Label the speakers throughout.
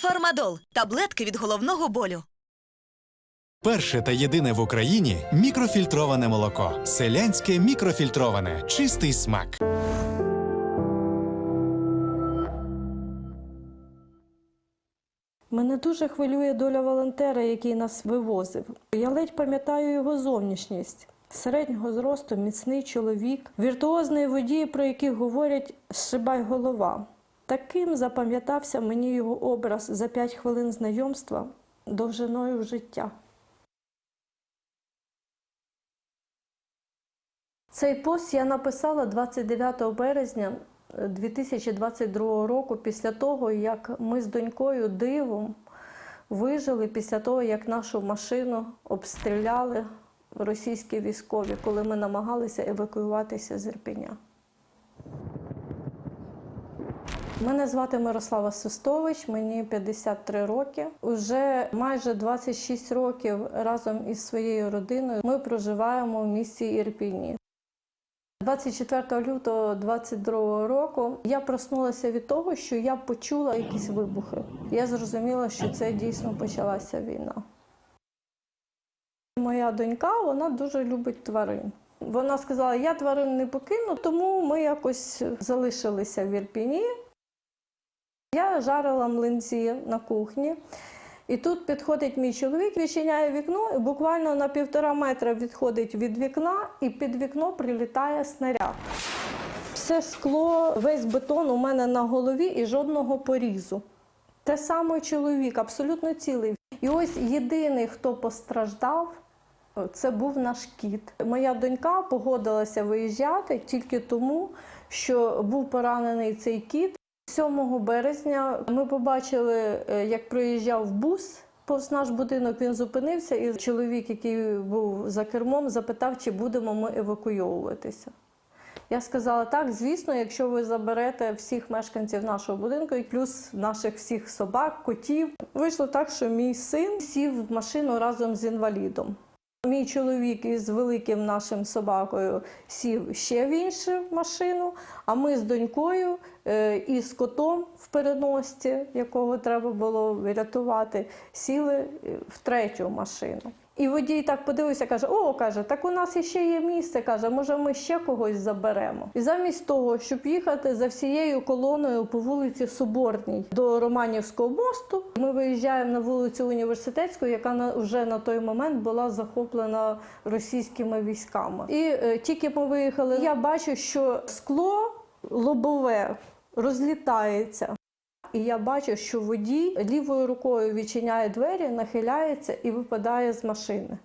Speaker 1: Фармадол таблетки від головного болю.
Speaker 2: Перше та єдине в Україні мікрофільтроване молоко. Селянське мікрофільтроване. Чистий смак.
Speaker 3: Мене дуже хвилює доля волонтера, який нас вивозив. Я ледь пам'ятаю його зовнішність. Середнього зросту, міцний чоловік, віртуозний водій, про яких говорять «шибай голова. Таким запам'ятався мені його образ за 5 хвилин знайомства довжиною життя. Цей пост я написала 29 березня е, 2022 року, після того, як ми з донькою дивом вижили після того, як нашу машину обстріляли російські військові, коли ми намагалися евакуюватися з Ірпеня. Мене звати Мирослава Сестович, мені 53 роки. Уже майже 26 років разом із своєю родиною ми проживаємо в місті Ірпіні. 24 лютого 22 року я проснулася від того, що я почула якісь вибухи. Я зрозуміла, що це дійсно почалася війна. Моя донька вона дуже любить тварин. Вона сказала: я тварин не покину, тому ми якось залишилися в Ірпіні. Я жарила млинці на кухні. І тут підходить мій чоловік, відчиняє вікно, і буквально на півтора метра відходить від вікна, і під вікно прилітає снаряд. Все скло, весь бетон у мене на голові і жодного порізу. Те саме чоловік, абсолютно цілий. І ось єдиний, хто постраждав, це був наш кіт. Моя донька погодилася виїжджати тільки тому, що був поранений цей кіт. 7 березня ми побачили, е, як проїжджав бус повз наш будинок. Він зупинився, і чоловік, який був за кермом, запитав, чи будемо ми евакуйовуватися. Я сказала так, звісно, якщо ви заберете всіх мешканців нашого будинку, і плюс наших всіх собак, котів. Вийшло так, що мій син сів в машину разом з інвалідом. Мій чоловік із великим нашим собакою сів ще в іншу машину, а ми з донькою е, і з котом в переносці, якого треба було врятувати, сіли е, в третю машину. І водій так подивився, каже: О, каже, так у нас іще є місце. каже, може, ми ще когось заберемо. І замість того, щоб їхати за всією колоною по вулиці Соборній до Романівського мосту, ми виїжджаємо на вулицю Університетську, яка вже на той момент була захоплена російськими військами. І е, тільки ми виїхали, я бачу, що скло лобове розлітається. І я бачу, що водій лівою рукою відчиняє двері, нахиляється і випадає з машини.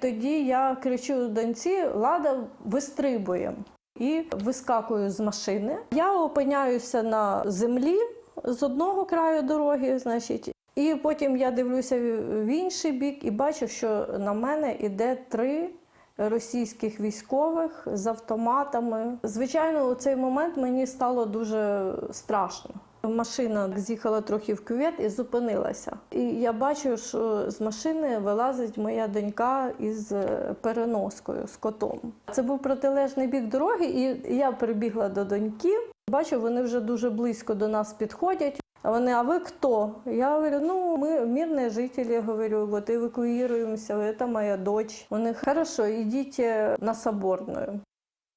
Speaker 3: Тоді я кричу доньці, лада вистрибує і вискакую з машини. Я опиняюся на землі з одного краю дороги, значить, і потім я дивлюся в інший бік і бачу, що на мене іде три російських військових з автоматами. Звичайно, у цей момент мені стало дуже страшно. Машина з'їхала трохи в кювет і зупинилася. І я бачу, що з машини вилазить моя донька із е, переноскою з котом. Це був протилежний бік дороги, і я прибігла до доньки. Бачу, вони вже дуже близько до нас підходять. А вони, а ви хто? Я говорю, ну ми мирні жителі, говорю, от евакуюємося, це моя дочь. Вони хорошо, йдіть е, на Соборну.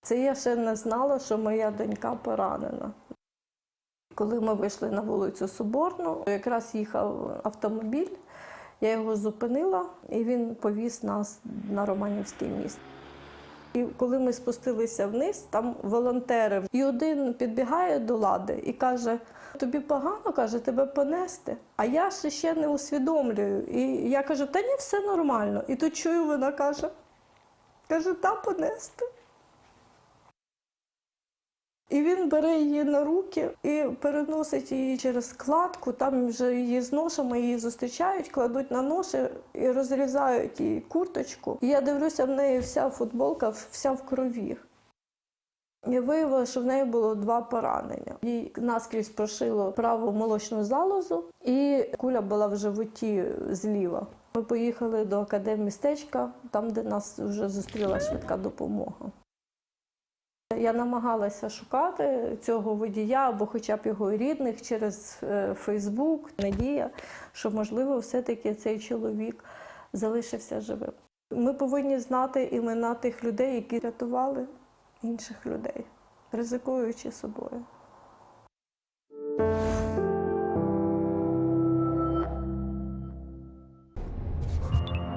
Speaker 3: Це я ще не знала, що моя донька поранена. Коли ми вийшли на вулицю Соборну, якраз їхав автомобіль, я його зупинила, і він повіз нас на Романівський міст. І коли ми спустилися вниз, там волонтери, і один підбігає до лади і каже: тобі погано, каже, тебе понести. А я ще ще не усвідомлюю. І я кажу, та ні, все нормально. І тут чую, вона каже, каже, та понести. І він бере її на руки і переносить її через складку. Там вже її з ношами її зустрічають, кладуть на ноші і розрізають її курточку. І я дивлюся, в неї вся футболка, вся в крові. І виявилося, що в неї було два поранення. Їй наскрізь прошило праву молочну залозу, і куля була в животі зліва. Ми поїхали до академмістечка, там, де нас вже зустріла швидка допомога. Я намагалася шукати цього водія або хоча б його рідних через е, Фейсбук. Надія, що можливо все-таки цей чоловік залишився живим. Ми повинні знати імена тих людей, які рятували інших людей, ризикуючи собою.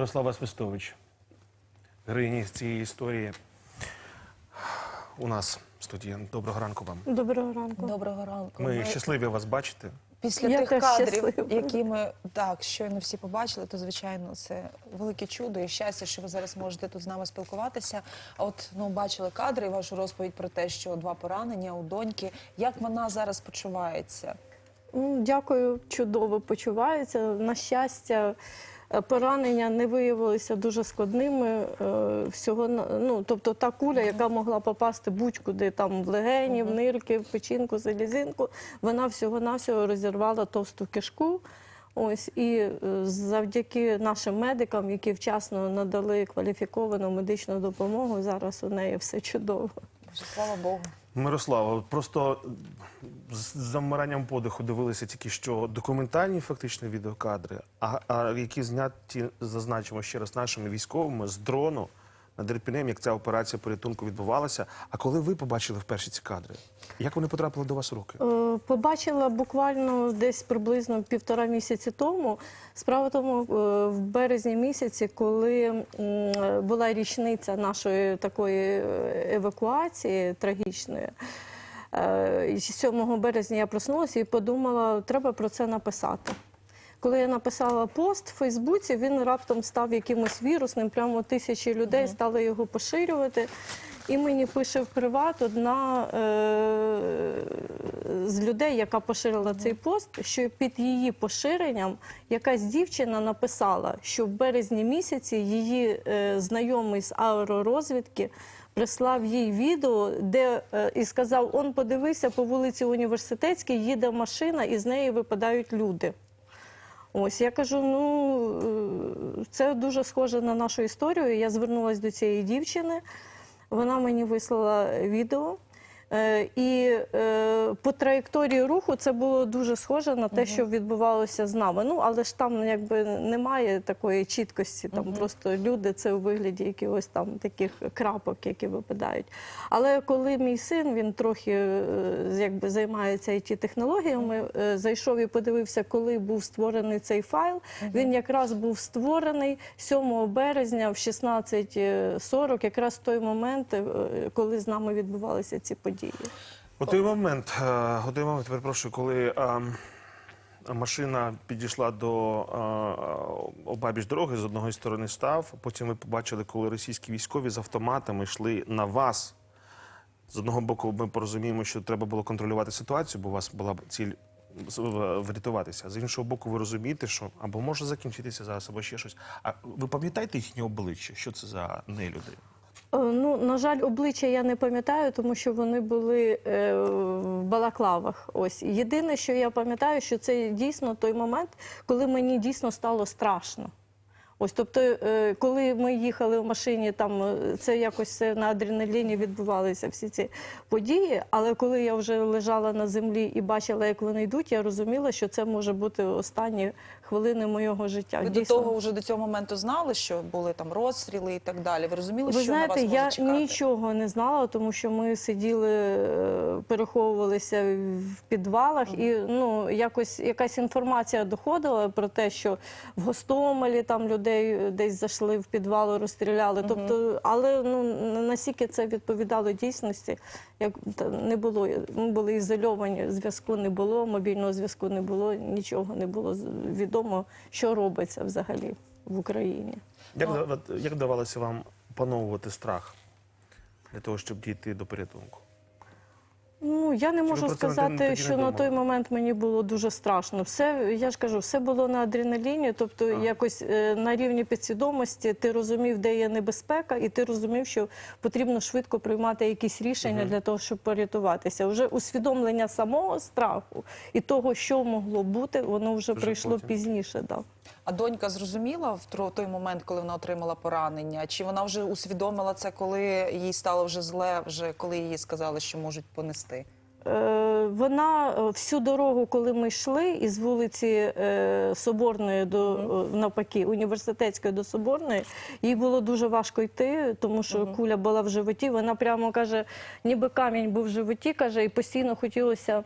Speaker 4: Мирослава Свистович, героїні з цієї історії. У нас в студії. Доброго ранку вам.
Speaker 3: Доброго ранку.
Speaker 5: Доброго ранку.
Speaker 4: Ми щасливі вас бачити.
Speaker 5: Після
Speaker 3: Я
Speaker 5: тих кадрів,
Speaker 3: щаслива.
Speaker 5: які ми так щойно всі побачили, то звичайно це велике чудо і щастя, що ви зараз можете тут з нами спілкуватися. А от ну бачили кадри і вашу розповідь про те, що два поранення у доньки. Як вона зараз почувається?
Speaker 3: Дякую, чудово почувається. На щастя, поранення не виявилися дуже складними. е, Всього ну, тобто та куля, яка могла попасти будь-куди там в легені, в нирки, в печінку, залізинку, вона всього-навсього розірвала товсту кишку. Ось і е, завдяки нашим медикам, які вчасно надали кваліфіковану медичну допомогу, зараз у неї все чудово.
Speaker 5: Слава Богу.
Speaker 4: Мирослава, просто з замиранням подиху дивилися тільки що документальні фактично відеокадри, а, а які зняті, зазначимо ще раз, нашими військовими з дрону над Ірпінем, як ця операція порятунку відбувалася. А коли ви побачили вперше ці кадри? Як вони потрапили до вас в руки?
Speaker 3: Е, Побачила буквально десь приблизно півтора місяці тому. Справа тому, е, в березні місяці, коли була річниця нашої такої е, евакуації трагічної. е, 7 березня я проснулася і подумала, треба про це написати. Коли я написала пост в Фейсбуці, він раптом став якимось вірусним, прямо тисячі людей стали його поширювати. І мені пише в приват одна е, з людей, яка поширила цей пост, що під її поширенням якась дівчина написала, що в березні місяці її е, знайомий з аеророзвідки прислав їй відео, де е, і сказав: он подивися по вулиці Університетській, їде машина, і з неї випадають люди. Ось я кажу: ну е, це дуже схоже на нашу історію. Я звернулася до цієї дівчини. Вона мені вислала відео. Е, І е, по траєкторії руху це було дуже схоже на те, що відбувалося з нами. Ну, але ж там якби немає такої чіткості. Там просто люди це у вигляді якихось там таких крапок, які випадають. Але коли мій син він трохи е, якби займається it технологіями, е, зайшов і подивився, коли був створений цей файл. Він якраз був створений 7 березня в 16.40, якраз той момент, е, коли з нами відбувалися ці події.
Speaker 4: У той момент, е, у той момент, перепрошую, коли е, машина підійшла до е, обабіч дороги, з одної сторони став, потім ви побачили, коли російські військові з автоматами йшли на вас. З одного боку, ми порозуміємо, що треба було контролювати ситуацію, бо у вас була ціль врятуватися. З іншого боку, ви розумієте, що або може закінчитися зараз, або ще щось. А ви пам'ятаєте їхнє обличчя? Що це за нелюди?
Speaker 3: Е, Ну, на жаль, обличчя я не пам'ятаю, тому що вони були е, в балаклавах. Ось єдине, що я пам'ятаю, що це дійсно той момент, коли мені дійсно стало страшно. Ось, тобто, е, коли ми їхали в машині, там е, це якось на адреналіні відбувалися всі ці події. Але коли я вже лежала на землі і бачила, як вони йдуть, я розуміла, що це може бути останні хвилини моєго життя.
Speaker 5: Ви до того вже до цього моменту знали, що були там розстріли і так далі. Ви розуміли,
Speaker 3: Ви
Speaker 5: що на вас може
Speaker 3: я
Speaker 5: чекати?
Speaker 3: нічого не знала, тому що ми сиділи, е, переховувалися в підвалах, і ну якось якась інформація доходила про те, що в Гостомелі там людей десь зайшли в підвал, розстріляли. Тобто, але ну наскільки це відповідало дійсності, як не було. Ми були ізольовані, зв'язку не було, мобільного зв'язку не було, нічого не було відомо, що робиться взагалі в Україні.
Speaker 4: Як, як вдавалося вам опановувати страх для того, щоб дійти до порятунку?
Speaker 3: Ну, я не можу сказати, що на той момент мені було дуже страшно. Все, я ж кажу, все було на адреналіні, тобто якось е, на рівні підсвідомості ти розумів, де є небезпека, і ти розумів, що потрібно швидко приймати якісь рішення для того, щоб порятуватися. Вже усвідомлення самого страху і того, що могло бути, воно вже
Speaker 4: Вже
Speaker 3: прийшло
Speaker 4: потім.
Speaker 3: пізніше. Да.
Speaker 5: А донька зрозуміла в той момент, коли вона отримала поранення? Чи вона вже усвідомила це, коли їй стало вже зле, вже коли їй сказали, що можуть понести?
Speaker 3: Е, Вона е, всю дорогу, коли ми йшли із вулиці е, Соборної до навпаки, університетської до Соборної, їй було дуже важко йти, тому що куля була в животі. Вона прямо каже, ніби камінь був в животі, каже, і постійно хотілося.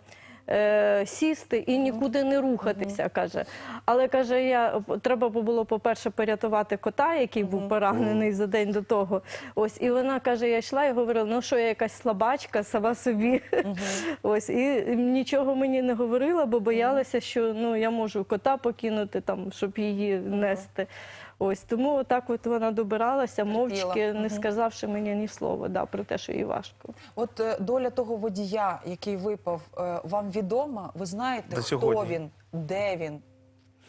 Speaker 3: Е, Сісти і нікуди не рухатися, каже. Але каже, я треба було, по-перше, порятувати кота, який був поранений за день до того. Ось, і вона каже: я йшла і говорила, ну що я якась слабачка, сама собі. Ось, і нічого мені не говорила, бо боялася, що ну я можу кота покинути там, щоб її нести. Ось тому отак от вона добиралася, мовчки, не сказавши мені ні слова, да, про те, що їй важко.
Speaker 5: От е, доля того водія, який випав, е, вам відома? Ви знаєте,
Speaker 4: До
Speaker 5: хто
Speaker 4: сьогодні.
Speaker 5: він, де він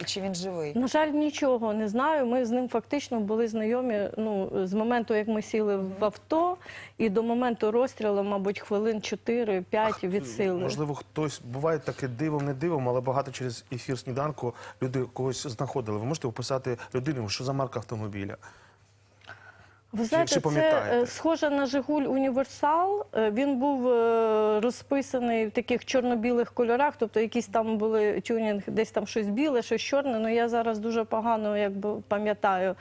Speaker 5: чи він живий?
Speaker 3: На жаль, нічого не знаю. Ми з ним фактично були знайомі ну, з моменту, як ми сіли в авто, і до моменту розстрілу, мабуть, хвилин 4-5 від сили.
Speaker 4: Можливо, хтось буває таке дивом, не дивом, але багато через ефір сніданку люди когось знаходили. Ви можете описати людину, що за марка автомобіля?
Speaker 3: Ви знаєте, це е, схоже на Жигуль Універсал. Е, Він був е, розписаний в таких чорно-білих кольорах, тобто якісь там були тюнінг, десь там щось біле, щось чорне. Ну я зараз дуже погано якби пам'ятаю.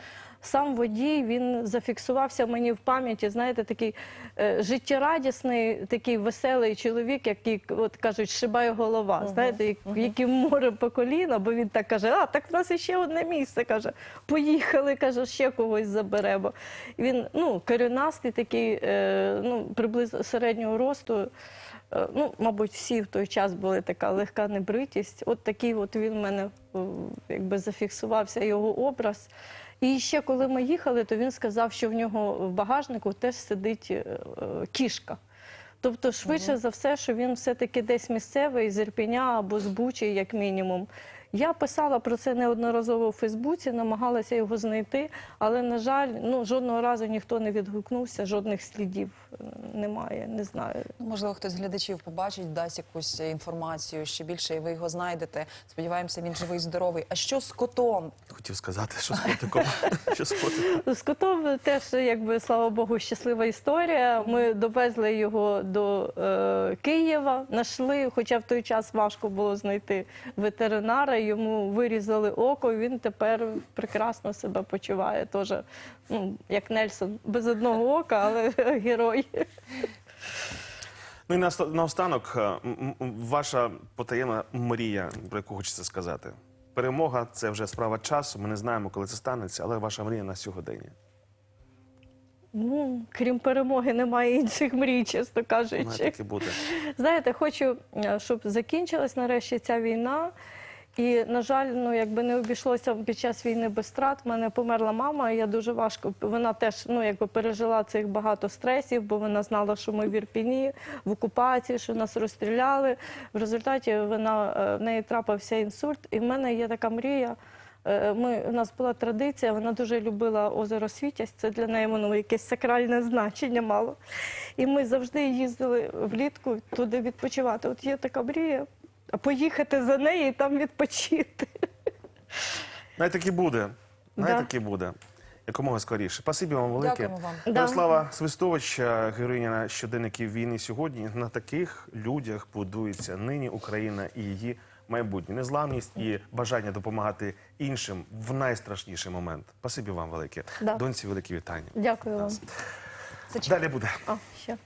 Speaker 3: Сам водій він зафіксувався мені в пам'яті. Знаєте, такий е, життєрадісний, такий веселий чоловік, який от кажуть, шибає голова. Знаєте, як, який море по коліна, бо він так каже: А так в нас іще одне місце. каже, поїхали, каже, ще когось заберемо. Він ну коренастий, такий, е, ну приблизно середнього росту. Е, Ну, мабуть, всі в той час були така легка небритість. От такий от він в мене якби зафіксувався його образ. І ще коли ми їхали, то він сказав, що в нього в багажнику теж сидить е, е, кішка. Тобто, швидше за все, що він все-таки десь місцевий з Ірпіня або з Бучі, як мінімум. Я писала про це неодноразово у Фейсбуці, намагалася його знайти, але, на жаль, ну, жодного разу ніхто не відгукнувся, жодних слідів е, немає, не знаю.
Speaker 5: Ну, Можливо, хтось з глядачів побачить, дасть якусь інформацію ще більше, і ви його знайдете. Сподіваємося, він живий, здоровий. А що з котом?
Speaker 4: Хотів сказати, що з котиком. що з котиком.
Speaker 3: З котом теж, якби слава Богу, щаслива історія. Ми довезли його до е, Києва, знайшли, хоча в той час важко було знайти ветеринара. Йому вирізали око. і Він тепер прекрасно себе почуває. Теж, ну, як Нельсон, без одного ока, але герой.
Speaker 4: Ну і наостанок, е, ваша потаємна мрія, про яку хочеться сказати. Перемога це вже справа часу. Ми не знаємо, коли це станеться, але ваша мрія на сьогодення.
Speaker 3: Ну, крім перемоги, немає інших мрій, чесно
Speaker 4: Має
Speaker 3: кажучи.
Speaker 4: таки бути.
Speaker 3: Знаєте, хочу, е, щоб закінчилась нарешті ця війна. І, на жаль, ну якби не обійшлося під час війни без втрат. У мене померла мама, і я дуже важко. Вона теж ну якби пережила цих багато стресів, бо вона знала, що ми в Ірпіні, в окупації, що нас розстріляли. В результаті вона е, в неї трапився інсульт. І в мене є така мрія. Е, Ми, у нас була традиція, вона дуже любила озеро Світязь, це для неї воно якесь сакральне значення мало. І ми завжди їздили влітку туди відпочивати. От є така мрія, поїхати за нею і там відпочити.
Speaker 4: Най так і буде. Най
Speaker 3: Да.
Speaker 4: таки буде. Якомога скоріше. Спасибі вам велике.
Speaker 5: Дякуємо вам.
Speaker 3: Да.
Speaker 4: Мирослава Свистович, е, героїня щоденників війни сьогодні. На таких людях будується нині Україна і її майбутнє. Незламність і бажання допомагати іншим в найстрашніший момент. Спасибі вам велике.
Speaker 3: Да.
Speaker 4: Доньці великі вітання.
Speaker 3: Дякую вам.
Speaker 4: Далі буде.
Speaker 3: А, ще.